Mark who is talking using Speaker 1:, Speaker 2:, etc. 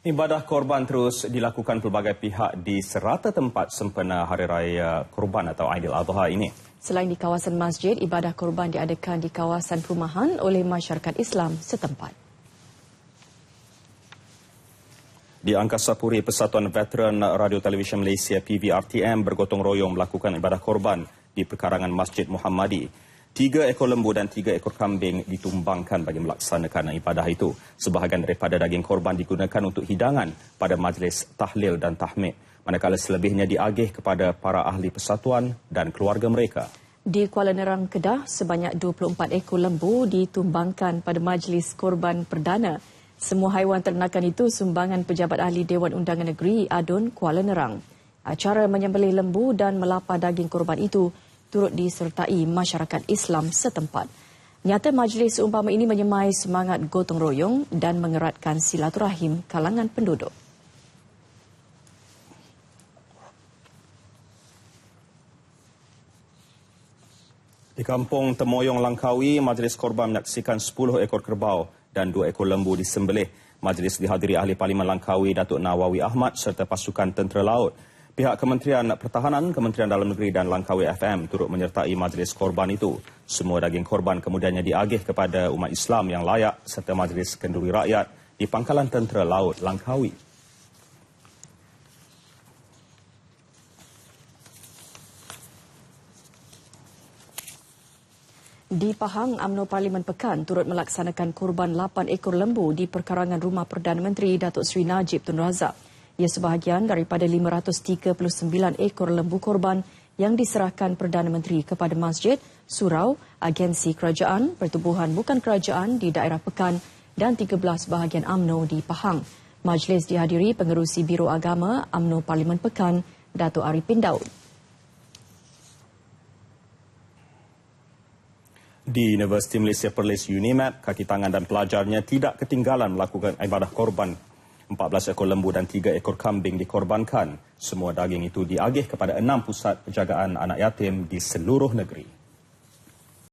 Speaker 1: Ibadah korban terus dilakukan pelbagai pihak di serata tempat sempena Hari Raya Korban atau Aidiladha ini.
Speaker 2: Selain di kawasan masjid, ibadah korban diadakan di kawasan perumahan oleh masyarakat Islam setempat.
Speaker 1: Di Angkasa Puri, Persatuan Veteran Radio Televisyen Malaysia PVRTM bergotong royong melakukan ibadah korban di perkarangan Masjid Muhammadi. Tiga ekor lembu dan tiga ekor kambing ditumbangkan bagi melaksanakan ibadah itu. Sebahagian daripada daging korban digunakan untuk hidangan pada majlis tahlil dan tahmid. Manakala selebihnya diagih kepada para ahli persatuan dan keluarga mereka.
Speaker 2: Di Kuala Nerang, Kedah, sebanyak 24 ekor lembu ditumbangkan pada majlis korban perdana. Semua haiwan ternakan itu sumbangan pejabat ahli Dewan Undangan Negeri Adun Kuala Nerang. Acara menyembelih lembu dan melapar daging korban itu turut disertai masyarakat Islam setempat. Nyata majlis umpama ini menyemai semangat gotong royong dan mengeratkan silaturahim kalangan penduduk.
Speaker 1: Di kampung Temoyong Langkawi, majlis korban menyaksikan 10 ekor kerbau dan 2 ekor lembu disembelih. Majlis dihadiri ahli Parlimen Langkawi Datuk Nawawi Ahmad serta pasukan tentera laut. Pihak Kementerian Pertahanan, Kementerian Dalam Negeri dan Langkawi FM turut menyertai majlis korban itu. Semua daging korban kemudiannya diagih kepada umat Islam yang layak serta majlis kenduri rakyat di Pangkalan Tentera Laut Langkawi.
Speaker 2: Di Pahang, UMNO Parlimen Pekan turut melaksanakan kurban 8 ekor lembu di perkarangan rumah Perdana Menteri Datuk Seri Najib Tun Razak. Ia sebahagian daripada 539 ekor lembu korban yang diserahkan Perdana Menteri kepada masjid, surau, agensi kerajaan, pertubuhan bukan kerajaan di daerah Pekan dan 13 bahagian AMNO di Pahang. Majlis dihadiri pengerusi Biro Agama AMNO Parlimen Pekan, Datuk Arifin Daud.
Speaker 1: Di Universiti Malaysia Perlis UNIMAP, kaki tangan dan pelajarnya tidak ketinggalan melakukan ibadah korban 14 ekor lembu dan 3 ekor kambing dikorbankan. Semua daging itu diagih kepada enam pusat penjagaan anak yatim di seluruh negeri.